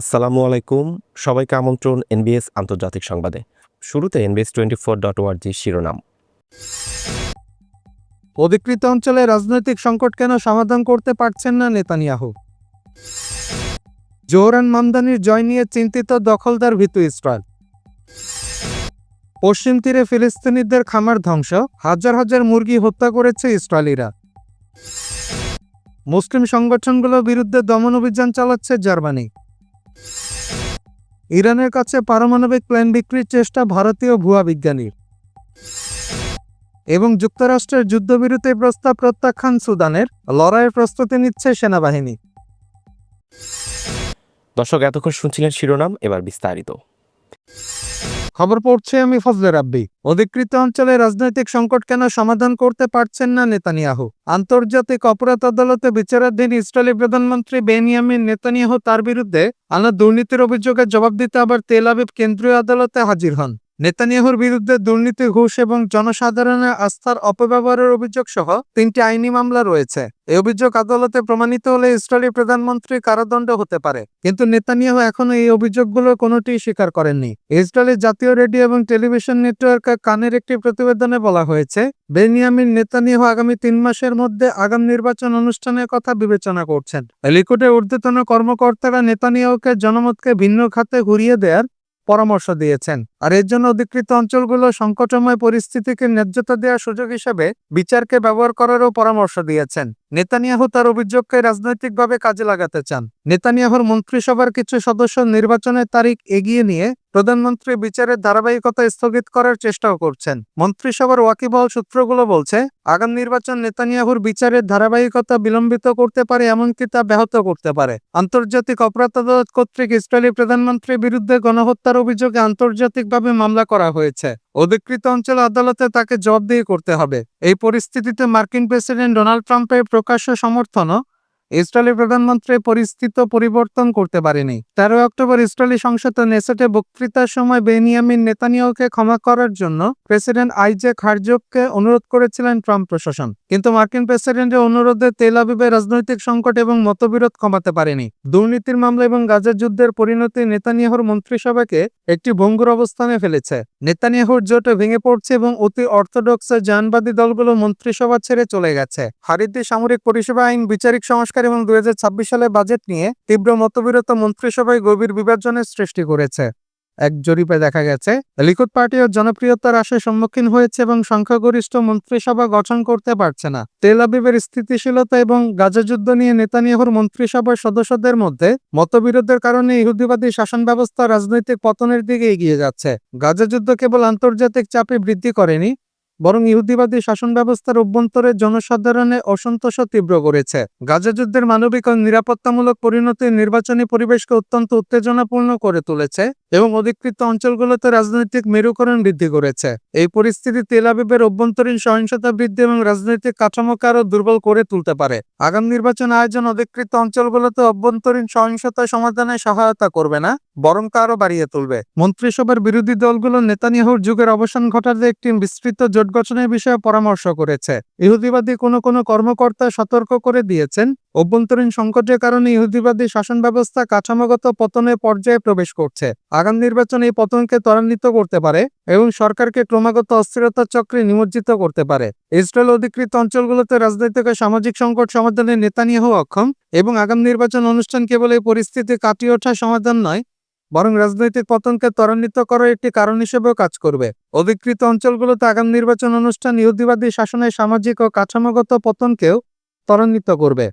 আসসালামু আলাইকুম। সবাইকে আমন্ত্রণ এনবিএস আন্তর্জাতিক সংবাদে। শুরুতে এনবিএস টোয়েন্টি ফোর ডট ওয়ার্জি শিরোনাম। অধিকৃত অঞ্চলে রাজনৈতিক সংকট কেন সমাধান করতে পারছেন না নেতানিয়াহু? জোহরান মামদানির জয় নিয়ে চিন্তিত দখলদার ভীতু ইসরায়েল। পশ্চিম তীরে ফিলিস্তিনিদের খামার ধ্বংস, হাজার হাজার মুরগি হত্যা করেছে ইসরায়েলিরা। মুসলিম সংগঠনগুলোর বিরুদ্ধে দমন অভিযান চালাচ্ছে জার্মানি। ইরানের কাছে পারমাণবিক প্ল্যান বিক্রির চেষ্টা ভারতীয় ভুয়া বিজ্ঞানীর। এবং যুক্তরাষ্ট্রের যুদ্ধবিরতি প্রস্তাব প্রত্যাখ্যান সুদানের, লড়াইয়ের প্রস্তুতি নিচ্ছে সেনাবাহিনী। দর্শক, এতক্ষণ শুনছিলেন শিরোনাম, এবার বিস্তারিত। খবর পড়ছে আমি ফজলে রাব্বি। অধিকৃত অঞ্চলে রাজনৈতিক সংকট কেন সমাধান করতে পারছেন না নেতানিয়াহু? আন্তর্জাতিক অপরাধ আদালতে বিচারাধীন ইসরায়েলি প্রধানমন্ত্রী বেনিয়ামিন নেতানিয়াহু তার বিরুদ্ধে আনা দুর্নীতির অভিযোগে জবাব দিতে আবার তেল আবিব কেন্দ্রীয় আদালতে হাজির হন। নেতানিয়াহুর বিরুদ্ধে দুর্নীতি, ঘুষ এবং জনসাধারণের আস্থার অপব্যবহারের অভিযোগ সহ তিনটি আইনি মামলা রয়েছে। এই অভিযোগ আদালতে প্রমাণিত হলে ইসরায়েলি প্রধানমন্ত্রী কারাদণ্ড হতে পারে। কিন্তু নেতানিয়াহু এখনও এই অভিযোগগুলো কোনোটি স্বীকার করেননি। ইসরায়েলের জাতীয় রেডিও এবং টেলিভিশন নেটওয়ার্ক কানের একটি প্রতিবেদনে বলা হয়েছে, বেনিয়ামিন নেতানিয়াহু আগামী তিন মাসের মধ্যে আগাম নির্বাচন অনুষ্ঠানের কথা বিবেচনা করছেন। লিকুডের ঊর্ধ্বতন কর্মকর্তারা নেতানিয়াহুকে জনমতকে ভিন্ন খাতে ঘুরিয়ে দেওয়ার পরামর্শ দিয়েছেন। আর এর জন্য অধিকৃত অঞ্চলগুলো সংকটময় পরিস্থিতিকে ন্যায্যতা দেওয়ার সুযোগ হিসেবে বিচারকে ব্যবহার করারও পরামর্শ দিয়েছেন। নেতানিয়াহু তার অভিযোগকে রাজনৈতিকভাবে কাজে লাগাতে চান। নেতানিয়াহুর মন্ত্রিসভার কিছু সদস্য নির্বাচনের তারিখ এগিয়ে নিয়ে প্রধানমন্ত্রী বিচারের ধারাবাহিকতা স্থগিত করার চেষ্টাও করছেন। মন্ত্রিসভার ওয়াকিবহল সূত্রগুলো বলছে, আগাম নির্বাচন নেতানিয়াহুর বিচারের ধারাবাহিকতা বিলম্বিত করতে পারে এমনকি তা ব্যাহত করতে পারে। আন্তর্জাতিক অপরাধ আদালত কর্তৃক ইসরায়েলি প্রধানমন্ত্রীর বিরুদ্ধে গণহত্যার অভিযোগে আন্তর্জাতিকভাবে মামলা করা হয়েছে। অধিকৃত অঞ্চল আদালতে তাকে জবাবদিহি করতে হবে। এই পরিস্থিতিতে মার্কিন প্রেসিডেন্ট ডোনাল্ড ট্রাম্পের প্রকাশ্য সমর্থনও ইসরায়েলি প্রধানমন্ত্রী পরিস্থিতি পরিবর্তন করতে পারেনি। তেরোই অক্টোবর ইসরায়েলি সংসদে নেসেটে বক্তৃতার সময় বেনিয়ামিন নেতানিয়াহুকে ক্ষমা করার জন্য প্রেসিডেন্ট আইজেক হারজোককে অনুরোধ করেছিলেন ট্রাম্প প্রশাসন। কিন্তু মার্কিন প্রেসিডেন্টের অনুরোধে তেল আবিবে রাজনৈতিক সংকট এবং মতবিরোধ কমাতে পারেনি। দুর্নীতির মামলা এবং গাজা যুদ্ধের পরিণতি নেতানিয়াহুর মন্ত্রিসভাকে একটি ভঙ্গুর অবস্থানে ফেলেছে। নেতানিয়াহুর জোটে ভেঙে পড়ছে এবং অতি অর্থোডক্স জানবাদী দলগুলো মন্ত্রিসভা ছেড়ে চলে গেছে। হারিদ্দি সামরিক পরিষেবা আইন, বিচারিক সংস্কার এবং দুই সালে বাজেট নিয়ে তীব্র মতবিরত মন্ত্রিসভায় গভীর বিভাজনের সৃষ্টি করেছে। এক জরিপে দেখা গেছে লিকুদ পার্টি ও জনপ্রিয়তার আশায় সম্মুখীন হয়েছে এবং সংখ্যাগরিষ্ঠ মন্ত্রিসভা গঠন করতে পারছে না। তেল আবিবের স্থিতিশীলতা এবং গাজা যুদ্ধ নিয়ে নেতানিয়াহুর মন্ত্রিসভার সদস্যদের মধ্যে মতবিরোধের কারণে ইহুদিবাদী শাসন ব্যবস্থা রাজনৈতিক পতনের দিকে এগিয়ে যাচ্ছে। গাজা যুদ্ধ কেবল আন্তর্জাতিক চাপে বৃদ্ধি করেনি বরং ইহুদিবাদী শাসন ব্যবস্থার অভ্যন্তরে জনসাধারণে অসন্তোষ তীব্র করেছে। গাজা যুদ্ধের মানবিক ও নিরাপত্তামূলক পরিণতি নির্বাচনী পরিবেশকে অত্যন্ত উত্তেজনাপূর্ণ করে তুলেছে। এবং অধিকৃত অঞ্চলগুলোতে রাজনৈতিক মেরুকরণ বৃদ্ধি করেছে। এই পরিস্থিতি তেল আবিবের অভ্যন্তরীণ সহিংসতা বৃদ্ধি এবং রাজনৈতিক কাঠামোকে আরও দুর্বল করে তুলতে পারে। আগাম নির্বাচন আয়োজন অধিকৃত অঞ্চলগুলোতে অভ্যন্তরীণ সহিংসতা সমাধানে সহায়তা করবে না, বরং তা আরও বাড়িয়ে তুলবে। মন্ত্রিসভার বিরোধী দলগুলো নেতানিয়াহুর যুগের অবসান ঘটাতে একটি বিস্তৃত জোট গঠনের বিষয়ে পরামর্শ করেছে। ইহুদিবাদী কোনো কোনো কর্মকর্তা সতর্ক করে দিয়েছেন, অভ্যন্তরীণ সংকটের কারণে ইহুদিবাদী শাসন ব্যবস্থা কাঠামোগত পতনের পর্যায়ে প্রবেশ করছে। আগাম নির্বাচন এই পতনকে ত্বরান্বিত করতে পারে এবং সরকারকে ক্রমাগত অস্থিরতার চক্রে নিমজ্জিত করতে পারে। ইসরায়েল অধিকৃত অঞ্চলগুলোতে রাজনৈতিক ও সামাজিক সংকট সমাধানে নেতানিয়াহু অক্ষম এবং আগাম নির্বাচন অনুষ্ঠান কেবল এই পরিস্থিতি কাটিয়ে ওঠা সমাধান নয়, বরং রাজনৈতিক পতনকে ত্বরান্বিত করার একটি কারণ হিসেবেও কাজ করবে। অধিকৃত অঞ্চলগুলোতে আগাম নির্বাচন অনুষ্ঠান ইহুদিবাদী শাসনের সামাজিক ও কাঠামোগত পতনকেও ত্বরান্বিত করবে।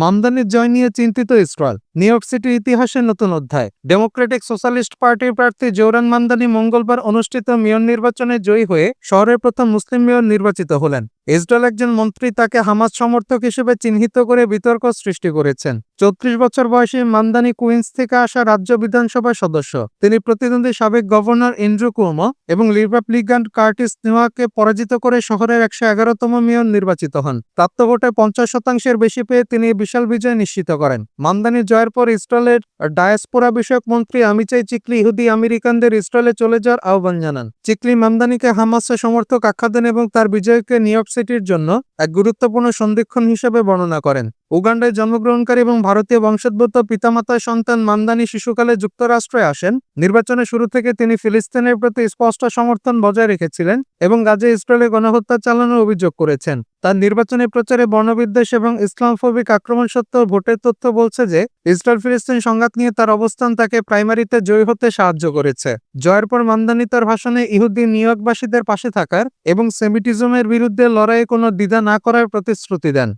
মামদানির জয় নিয়ে চিন্তিত ইসরায়েল। নিউ ইয়র্ক সিটির ইতিহাসের নতুন অধ্যায়। ডেমোক্রেটিক সোশ্যালিস্ট পার্টির প্রার্থী জৌরান মান্দানি মঙ্গলবার অনুষ্ঠিত মেয়র নির্বাচনে জয়ী হয়ে শহরের প্রথম মুসলিম মেয়র নির্বাচিত হলেন। ইসরায়েল একজন মন্ত্রী তাকে হামাজ সমর্থক হিসেবে চিহ্নিত করে বিতর্ক সৃষ্টি করেছেন। চৌত্রিশ বছর বয়সী মান্দানি কুইন্স থেকে আসা রাজ্য বিধানসভার সদস্য। তিনি প্রতিদ্বন্দ্বী সাবেক গভর্নর এন্ড্রু কুমো এবং রিপাবলিকান কার্টিস নিওয়াকে পরাজিত করে শহরের একশো এগারোতম মেয়র নির্বাচিত হন। প্রাপ্ত ভোটে পঞ্চাশ শতাংশের বেশি পেয়ে তিনি বিশাল বিজয় নিশ্চিত করেন। মান্দানি জয়ের পর ইসরায়েলের ডায়াসপোরা বিষয়ক মন্ত্রী আমিচাই চিকলি ইহুদি আমেরিকানদের ইসরায়েলে চলে যাওয়ার আহ্বান জানান। চিকলি মামদানিকে হামাসের সমর্থক আখ্যা দেন এবং তার বিজয়কে নিউ সিটির জন্য এক গুরুত্বপূর্ণ সন্ধিক্ষণ হিসেবে বর্ণনা করেন। উগান্ডায় জন্মগ্রহণকারী এবং ভারতীয় বংশোদ্ভূত পিতামাতার সন্তান মামদানি শিশুকালে যুক্তরাষ্ট্রে আসেন। নির্বাচনের শুরু থেকে তিনি ফিলিস্তিনের প্রতি স্পষ্ট সমর্থন বজায় রেখেছিলেন এবং গাজে ইসরায়েলে গণহত্যা চালানোর অভিযোগ করেছেন। তার নির্বাচনী প্রচারে বর্ণবিদ্বেষ এবং ইসলামফোবিক আক্রমণ সত্ত্বেও ভোটের তথ্য বলছে যে ইসরায়েল ফিলিস্তিন সংঘাত নিয়ে তার অবস্থান তাকে প্রাইমারিতে জয়ী হতে সাহায্য করেছে। জয়ের পর মান্দানি তার ভাষণে ইহুদি নিয়োগবাসীদের পাশে থাকার এবং সেমিটিজমের বিরুদ্ধে লড়াইয়ে কোনো দ্বিধা না করার প্রতিশ্রুতি দেন।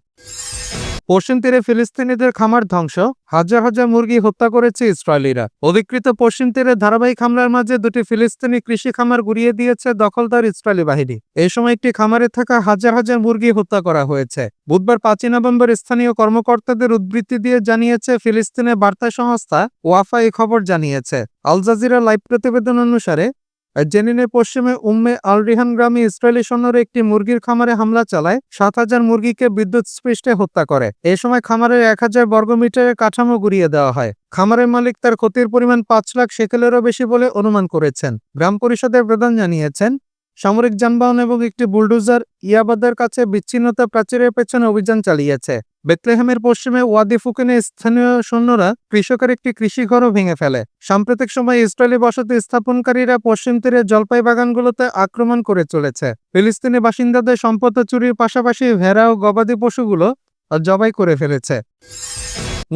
পশ্চিম তীরে ফিলিস্তিনিদের খামার ধ্বংস। হাজার হাজার মুরগি হত্যা করেছে ইসরায়েলিরা। অধিকৃত পশ্চিম তীরে ধারাবাহিক হামলার মাঝে দুটি ফিলিস্তিনি কৃষি খামার গুড়িয়ে দিয়েছে দখলদার ইসরায়েলি বাহিনী। এই সময় একটি খামারে থাকা হাজার হাজার মুরগি হত্যা করা হয়েছে। বুধবার পাঁচই নভেম্বর স্থানীয় কর্মকর্তাদের উদ্বৃত্তি দিয়ে জানিয়েছে ফিলিস্তিনের বার্তা সংস্থা ওয়াফা এই খবর জানিয়েছে। আল জাজিরা লাইভ প্রতিবেদন অনুসারে জেনিনের পশ্চিমে উম্মে আল রিহান গ্রামে ইসরায়েলি সৈন্যরা একটি মুরগির খামারে হামলা চালায়। সাত হাজার মুরগিকে বিদ্যুৎ স্পৃষ্টে হত্যা করে। এ সময় খামারের এক হাজার বর্গমিটারের কাঠামো গুড়িয়ে দেওয়া হয়। খামারের মালিক তার ক্ষতির পরিমাণ পাঁচ লাখ সেকেলেরও বেশি বলে অনুমান করেছেন। গ্রাম পরিষদের প্রধান জানিয়েছেন, সামরিক যানবাহন এবং একটি বুলডোজার ইয়াবাদের কাছে বিচ্ছিন্নতা প্রাচীরের পেছনে অভিযান চালিয়েছে। বেতলেহেমের পশ্চিমে ওয়াদি ফুকেনে স্থানীয় সৈন্যরা কৃষকের একটি কৃষিঘরও ভেঙে ফেলে। সাম্প্রতিক সময়ে ইসরায়েলি বসতি স্থাপনকারীরা পশ্চিম তীরের জলপাই বাগানগুলোতে আক্রমণ করে চলেছে। ফিলিস্তিনি বাসিন্দাদের সম্পদ চুরির পাশাপাশি ভেড়া ও গবাদি পশুগুলো জবাই করে ফেলেছে।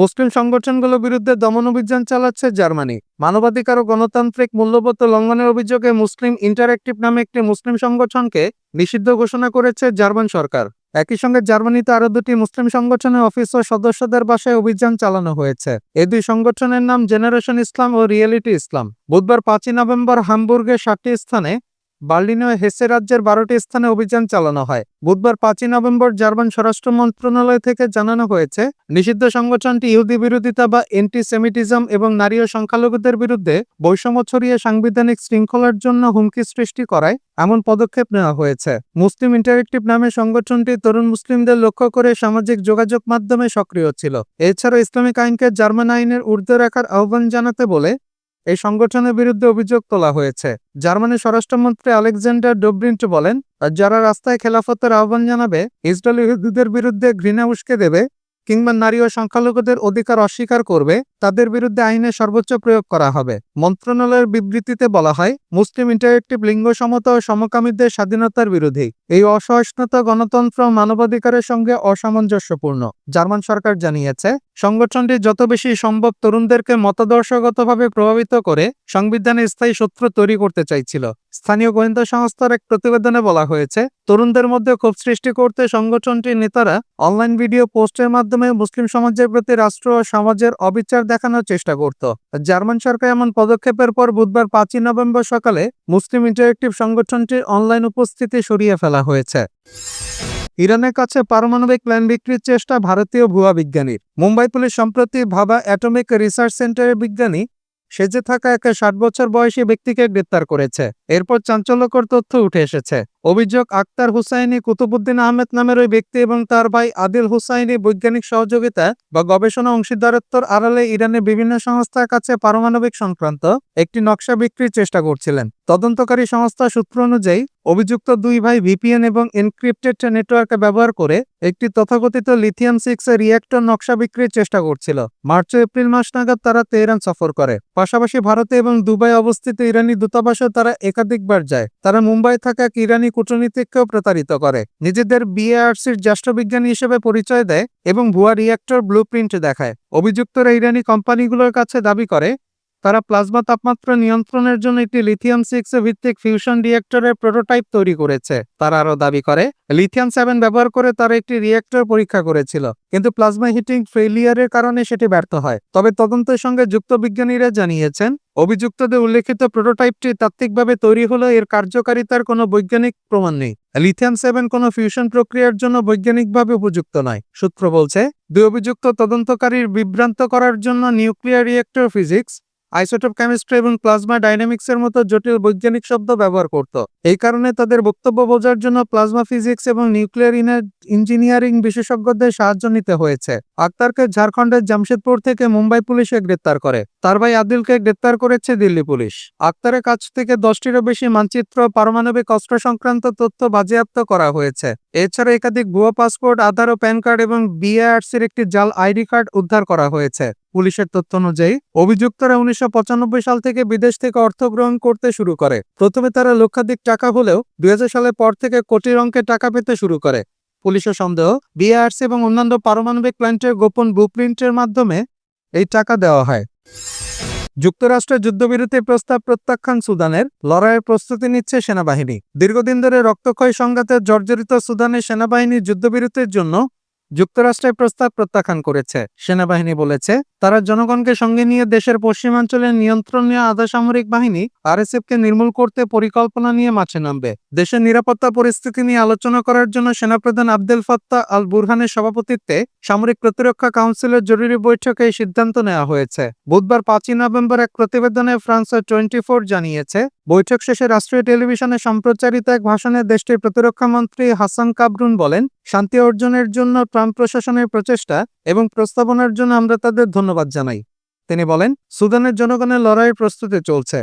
মুসলিম সংগঠনগুলোর বিরুদ্ধে দমন অভিযান চালাচ্ছে জার্মানি। মানবাধিকার ও গণতান্ত্রিক মূল্যবোধ লঙ্ঘনের অভিযোগে মুসলিম ইন্টারেক্টিভ নামে একটি মুসলিম সংগঠনকে নিষিদ্ধ ঘোষণা করেছে জার্মান সরকার। একই সঙ্গে জার্মানিতে আরও দুটি মুসলিম সংগঠনের অফিস ও সদস্যদের বাসায় অভিযান চালানো হয়েছে। এই দুই সংগঠনের নাম জেনারেশন ইসলাম ও রিয়েলিটি ইসলাম বুধবার পাঁচই নভেম্বর হামবুর্গের সাতটি স্থানে বার্লিনে হেসে রাজ্যের বারোটি স্থানে অভিযান চালানো হয়। বুধবার পাঁচই নভেম্বর জার্মান স্বরাষ্ট্র মন্ত্রণালয় থেকে জানানো হয়েছে, নিষিদ্ধ সংগঠনটি ইহুদি বিরোধিতা বা এন্টিসেমিটিজম এবং নারী ও সংখ্যালঘুদের বিরুদ্ধে বৈষম্য ছড়িয়ে সাংবিধানিক শৃঙ্খলার জন্য হুমকি সৃষ্টি করায় এমন পদক্ষেপ নেওয়া হয়েছে। মুসলিম ইন্টারেক্টিভ নামে সংগঠনটি তরুণ মুসলিমদের লক্ষ্য করে সামাজিক যোগাযোগ মাধ্যমে সক্রিয় ছিল। এছাড়া ইসলামিক আইনকে জার্মান আইনের ঊর্ধ্বে রাখার আহ্বান জানাতে বলে এই সংগঠনের বিরুদ্ধে অভিযোগ তোলা হয়েছে। জার্মানির স্বরাষ্ট্রমন্ত্রী আলেকজান্ডার ডোব্রিন্ট বলেন, যারা রাস্তায় খেলাফতের আহ্বান জানাবে, ইসরায়েল ইহুদিদের বিরুদ্ধে ঘৃণা উস্কে দেবে কিংবা নারী ও সংখ্যালঘুদের অধিকার অস্বীকার করবে তাদের বিরুদ্ধে আইনের সর্বোচ্চ প্রয়োগ করা হবে। মন্ত্রণালয়ের বিবৃতিতে বলা হয়, মুসলিম ইন্টারেক্টিভ লিঙ্গ সমতা ও সমকামীদের স্বাধীনতার বিরোধী। এই অসহিষ্ণুতা গণতন্ত্র মানবাধিকারের সঙ্গে অসামঞ্জস্যপূর্ণ। জার্মান সরকার জানিয়েছে, সংগঠনটি যত বেশি সম্ভব তরুণদেরকে মতাদর্শগতভাবে প্রভাবিত করে সংবিধানে স্থায়ী শত্রু তৈরি করতে চাইছিল। স্থানীয় গোয়েন্দা সংস্থার এক প্রতিবেদনে বলা হয়েছে, তরুণদের মধ্যে ক্ষোভ সৃষ্টি করতে সংগঠনটির নেতারা অনলাইন ভিডিও পোস্টের মাধ্যমে মুসলিম সমাজের প্রতি রাষ্ট্র ও সমাজের অবিচার দেখানোর চেষ্টা করত। জার্মান সরকার এমন পদক্ষেপের পর বুধবার পাঁচই নভেম্বর সকালে মুসলিম ইন্টারেক্টিভ সংগঠনটির অনলাইন উপস্থিতি সরিয়ে ফেলা হয়েছে। ইরানের কাছে পারমাণবিক প্ল্যান বিক্রির চেষ্টা ভারতীয় ভুয়া বিজ্ঞানীর। মুম্বাই পুলিশ সম্প্রতি ভাবা অ্যাটমিক রিসার্চ সেন্টারের বিজ্ঞানী সেজে থাকা এক ষাট বছর বয়সী ব্যক্তিকে গ্রেপ্তার করেছে। এরপর চাঞ্চল্যকর তথ্য উঠে এসেছে। অভিযোগ, আক্তার হুসাইনি কুতুবুদ্দিন আহমেদ নামের ওই ব্যক্তি এবং তার ভাই আদিল হুসাইনি বৈজ্ঞানিক সহযোগিতা বা গবেষণা অংশীদারত্বর আড়ালে ইরানের বিভিন্ন সংস্থার কাছে পারমাণবিক সংক্রান্ত একটি নকশা বিক্রির চেষ্টা করছিলেন। তদন্তকারী সংস্থা সূত্র অনুযায়ী, অভিযুক্ত দুই ভাই ভিপিএন এবং এনক্রিপ্টেড নেটওয়ার্ক ব্যবহার করে একটি তথাকথিত লিথিয়াম সিক্স এর রিয়েক্টর নকশা বিক্রির চেষ্টা করছিল। মার্চ এপ্রিল মাস নাগাদ তারা তেহরান সফর করে। পাশাপাশি ভারতে এবং দুবাই অবস্থিত ইরানি দূতাবাসেও তারা একাধিকবার যায়। তারা মুম্বাই থাকা এক ইরানি কূটনীতিককেও প্রতারিত করে। নিজেদের বিএআরসির জ্যেষ্ঠ বিজ্ঞানী হিসেবে পরিচয় দেয় এবং ভুয়া রিয়েক্টর ব্লু দেখায়। অভিযুক্তরা ইরানি কোম্পানিগুলোর কাছে দাবি করে তারা প্লাজমা তাপমাত্রা নিয়ন্ত্রণের জন্য একটি লিথিয়াম সিক্স ভিত্তিক ফিউশন রিয়েক্টরের প্রোটোটাইপ তৈরি করেছে। তারা আরও দাবি করে লিথিয়াম সেভেন ব্যবহার করে তারা একটি রিয়েক্টর পরীক্ষা করেছিল, কিন্তু প্লাজমা হিটিং ফেলিয়ারের কারণে সেটি ব্যর্থ হয়। তবে তদন্তের সঙ্গে যুক্ত বিজ্ঞানীরা জানিয়েছেন, অভিযুক্তদের উল্লেখিত প্রোটোটাইপটি তাত্ত্বিকভাবে তৈরি হলেও এর কার্যকারিতার কোনো বৈজ্ঞানিক প্রমাণ নেই। লিথিয়াম সেভেন কোনো ফিউশন প্রক্রিয়ার জন্য বৈজ্ঞানিকভাবে উপযুক্ত নয়। সূত্র বলছে, দুই অভিযুক্ত তদন্তকারীর বিভ্রান্ত করার জন্য nuclear reactor physics isotope chemistry এবং প্লাজমা ডাইনামিক্সের মতো জটিল বৈজ্ঞানিক শব্দ ব্যবহার করত। এই কারণে তাদের বক্তব্য বোঝার জন্য প্লাজমা ফিজিক্স এবং নিউক্লিয়ার ইঞ্জিনিয়ারিং বিশেষজ্ঞদের সাহায্য নিতে হয়েছে। আক্তারকে ঝাড়খণ্ডের জামশেদপুর থেকে মুম্বাই পুলিশে গ্রেপ্তার করে। তার ভাই আদিলকে গ্রেপ্তার করেছে দিল্লি পুলিশ। আক্তারের কাছ থেকে দশটিরও বেশি মানচিত্র, পারমাণবিক অস্ত্র সংক্রান্ত তথ্য বাজেয়াপ্ত করা হয়েছে। এছাড়া একাধিক ভুয়া পাসপোর্ট, আধার ও প্যান কার্ড এবং বিএআরসির একটি জাল আইডি কার্ড উদ্ধার করা হয়েছে। পুলিশের তথ্য অনুযায়ী, অভিযুক্তরা উনিশশো সাল থেকে বিদেশ থেকে অর্থ গ্রহণ করতে শুরু করে। প্রথমে তারা লক্ষাধিক টাকা হলেও দুই হাজার সালের পর থেকে কোটির অঙ্কে টাকা পেতে শুরু করে। পুলিশের সন্দেহ, বিআরসি এবং অন্যান্য পারমাণবিক প্ল্যান্টের গোপন ব্লুপ্রিন্টের মাধ্যমে এই টাকা দেওয়া হয়। যুক্তরাষ্ট্রের যুদ্ধবিরতি প্রস্তাব প্রত্যাখ্যান সুদানের, লড়াইয়ের প্রস্তুতি নিচ্ছে সেনাবাহিনী। দীর্ঘদিন ধরে রক্তক্ষয় সংঘাতে জর্জরিত সুদানের সেনাবাহিনী যুদ্ধবিরতির জন্য যুক্তরাষ্ট্রের প্রস্তাব প্রত্যাখ্যান করেছে। সেনাবাহিনী বলেছে, তারা জনগণকে সঙ্গে নিয়ে দেশের পশ্চিমাঞ্চলে নিয়ন্ত্রণ নেওয়া আধা সামরিক বাহিনী আরএসএফকে নির্মূল করতে পরিকল্পনা নিয়ে মাঠে নামবে। দেশের নিরাপত্তা পরিস্থিতি নিয়ে আলোচনা করার জন্য সেনাপ্রধান আব্দুল ফাত্তা আল বুরহানের সভাপতিত্বে সামরিক প্রতিরক্ষা কাউন্সিলের জরুরি বৈঠকে এই সিদ্ধান্ত নেওয়া হয়েছে। বুধবার পাঁচই নভেম্বর এক প্রতিবেদনে ফ্রান্স টোয়েন্টি ফোর জানিয়েছে, বৈঠক শেষে রাষ্ট্রীয় টেলিভিশনে সম্প্রচারিত এক ভাষণে দেশটির প্রতিরক্ষা মন্ত্রী হাসান কাবরুন বলেন শান্তি অর্জনের জন্য ট্রাম্প প্রশাসনের প্রচেষ্টা এবং প্রস্তাবনার জন্য আমরা তাদের ধন্যবাদ জানাই। তিনি বলেন, সুদানের জনগণের লড়াইয়ের প্রস্তুতি চলছে।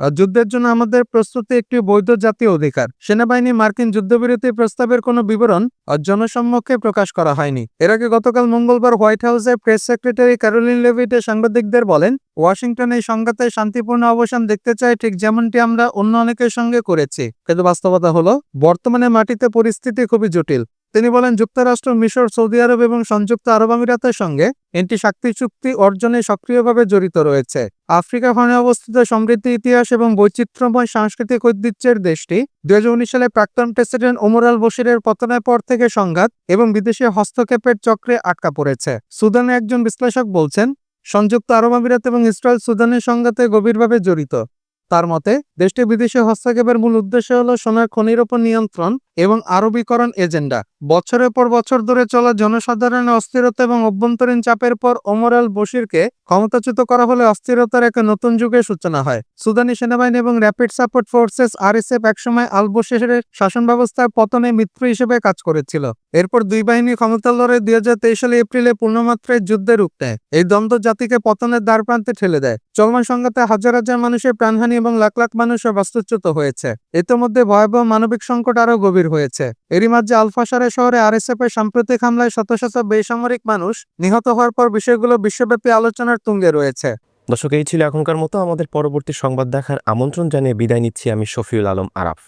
যুদ্ধের জন্য আমাদের প্রস্তুতি একটি বৈধ জাতীয় অধিকার। সেনাবাহিনী মার্কিন যুদ্ধবিরতি প্রস্তাবের কোনো বিবরণ জনসম্মুখে প্রকাশ করা হয়নি। এর আগে গতকাল মঙ্গলবার হোয়াইট হাউসের প্রেস সেক্রেটারি ক্যারোলিন লেভিটে সাংবাদিকদের বলেন, ওয়াশিংটন এই সংঘাতের শান্তিপূর্ণ অবসান দেখতে চায় ঠিক যেমনটি আমরা অন্য অনেকের সঙ্গে করেছি। কিন্তু বাস্তবতা হলো, বর্তমানে মাটিতে পরিস্থিতি খুবই জটিল। তিনি বলেন, যুক্তরাষ্ট্র, মিশর, সৌদি আরব এবং সংযুক্ত আরব আমিরাতের সঙ্গে এনটি শক্তি চুক্তি অর্জনে সক্রিয়ভাবে জড়িত রয়েছে। আফ্রিকা খনে অবস্থিত সমৃদ্ধ ইতিহাস এবং বৈচিত্র্যময় সাংস্কৃতিক ঐতিহ্যের দেশটি দুই হাজার উনিশ সালে প্রাক্তন প্রেসিডেন্ট ওমর আল বশিরের পতনের পর থেকে সংঘাত এবং বিদেশি হস্তক্ষেপের চক্রে আটকা পড়েছে। সুদানে একজন বিশ্লেষক বলছেন, সংযুক্ত আরব আমিরাত এবং ইসরায়েল সুদানের সংঘাতে গভীরভাবে জড়িত। তার মতে, দেশটি বিদেশি হস্তক্ষেপের মূল উদ্দেশ্য হল সোনার খনির ওপর নিয়ন্ত্রণ এবং আরবীকরণ এজেন্ডা। বছরের পর বছর ধরে চলা জনসাধারণের অস্থিরতা এবং অভ্যন্তরীণ চাপের পর ওমর আল বশিরকে ক্ষমতাচ্যুত করা হলে অস্থিরতার এক নতুন যুগের সূচনা হয়। সুদানি সেনাবাহিনী এবং র্যাপিড সাপোর্ট ফোর্সেস আরএসএফ একসময় আল বশিরের শাসন ব্যবস্থার পতনে মিত্র হিসেবে কাজ করেছিল। এরপর দুই বাহিনী ক্ষমতার লড়াই দুই সালে এপ্রিলে পূর্ণমাত্রায় যুদ্ধে রূপ নেয়। এই দ্বন্দ্ব জাতিকে পতনের দ্বার প্রান্তে ঠেলে দেয়। চলমান সংঘাতে হাজার হাজার মানুষের প্রাণহানি এবং লাখ লাখ মানুষও বাস্তুচ্যুত হয়েছে। ইতোমধ্যে ভয়াবহ মানবিক সংকট আরও গভীর হয়েছে। এরই মাঝে আলফাসারে শহরে আরএসএফ এর সাম্প্রতিক হামলায় শত শত বেসামরিক মানুষ নিহত হওয়ার পর বিষয়গুলো বিশ্বব্যাপী আলোচনার তুঙ্গে রয়েছে। দর্শক, এই ছিল এখনকার মতো। আমাদের পরবর্তী সংবাদ দেখার আমন্ত্রণ জানিয়ে বিদায় নিচ্ছি আমি শফিউল আলম আরাফ।